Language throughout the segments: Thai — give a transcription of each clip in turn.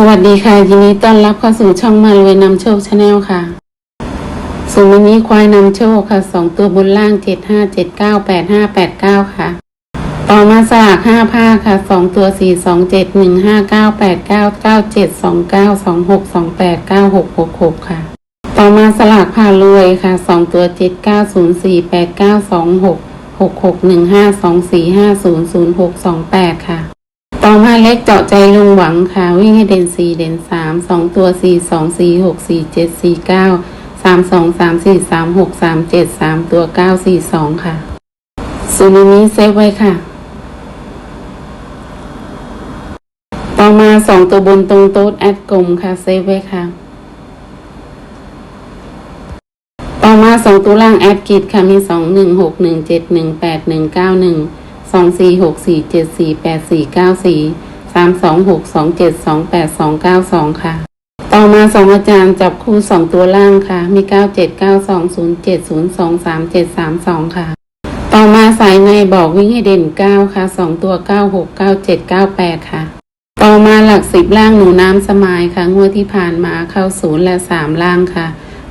สวัสดีค่ะ ยินดีต้อนรับเข้าสู่ช่องมารวยนำโชคชาแนลค่ะส่วนวันนี้ควายนำโชคค่ะสองตัวบนล่างเจ็ดห้าเจ็ดเก้าแปดห้าแปดเก้าค่ะ ต่อมาสลากห้าผ้าค่ะสองตัวสี่สองเจ็ดหนึ่งห้าเก้าแปดเก้าเก้าเจ็ดสองเก้าสองหกสองแปดเก้าหกหกหกค่ะ ต่อมาสลากผ่ารวยค่ะสองตัวเจ็ดเก้าศูนย์สี่แปดเก้าสองหกหกหกหนึ่งห้าสองสี่ห้าศูนย์ศูนย์หกสองแปดค่ะ เล็กเจาะใจลุงหวังค่ะ วิ่งให้เด่นสี่เด่นสามสองตัวสี่สองสี่หกสี่เจ็ดสี่เก้าสามสองสามสี่สามหกสามเจ็ดสามตัวเก้าสี่สองค่ะส่วนอันนี้เซฟไว้ค่ะ ต่อมาสองตัวบนตรงโต๊ดแอดกลมค่ะเซฟไว้ค่ะ ต่อมาสองตัวล่างแอดกิดค่ะมีสองหนึ่งหกหนึ่งเจ็ดหนึ่งแปดหนึ่งเก้าหนึ่งสองสี่หกสี่เจ็ดสี่แปดสี่เก้าสี่ามสองหกสองเจ็ดสองแปดสองเก้าสองค่ะ ต่อมาสองอาจารย์จับคู่สองตัวล่างค่ะ มีเก้าเจ็ดเก้าสองศูนย์เจ็ดศูนย์สองสามเจ็ดสามสองค่ะ ต่อมาสายในบอกวิ่งให้เด่นเก้าค่ะสองตัวเก้าหกเก้าเจ็ดเก้าแปดค่ะ ต่อมาหลักสิบล่างหนูน้ำสมายค่ะ งวดที่ผ่านมาเข้าศูนย์และสามล่างค่ะ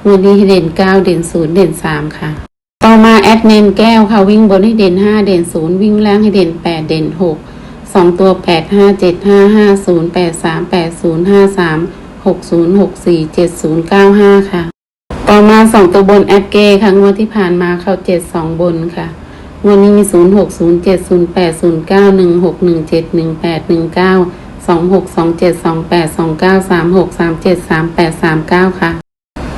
งวดนี้เด่นเก้าเด่นศูนย์เด่นสามค่ะต่อมาแอดเนนแก้วค่ะวิ่งบนให้เด่นห้าเด่นศูนย์วิ่งล่างให้เด่นแปดเด่นหก สองตัวแปดห้าเจ็ดห้าห้าศูนย์แปดสามแปดศูนย์ห้าสามหกศูนย์หกสี่เจ็ดศูนย์เก้าห้าค่ะ ต่อมาสองตัวบนแอดเกค่ะงวดที่ผ่านมาเข้าเจ็ดสองบนค่ะงวดนี้มีศูนย์หกศูนย์เจ็ดศูนย์แปดศูนย์เก้าหนึ่งหกหนึ่งเจ็ดหนึ่งแปดหนึ่งเก้าสองหกสองเจ็ดสองแปดสองเก้าสามหกสามเจ็ดสามแปดสามเก้าค่ะ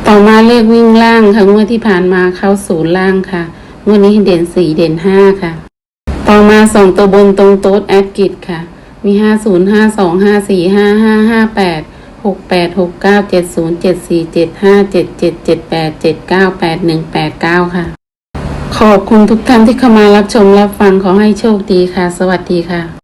ต่อมาเลขวิ่งล่างค่ะงวดที่ผ่านมาเข้าศูนย์ล่างค่ะงวดนี้เด่นสี่เด่นห้าค่ะ ต่อมาสองตัวบนตรงโต๊ดแอดกิจค่ะ มีห้าศูนย์ห้าสองห้าสี่ห้าห้าห้าแปดหกแปดหกเก้าเจ็ดศูนย์เจ็ดสี่เจ็ดห้าเจ็ดเจ็ดเจ็ดแปดเจ็ดเก้าแปดหนึ่งแปดเก้าค่ะ ขอบคุณทุกท่านที่เข้ามารับชมรับฟังขอให้โชคดีค่ะ สวัสดีค่ะ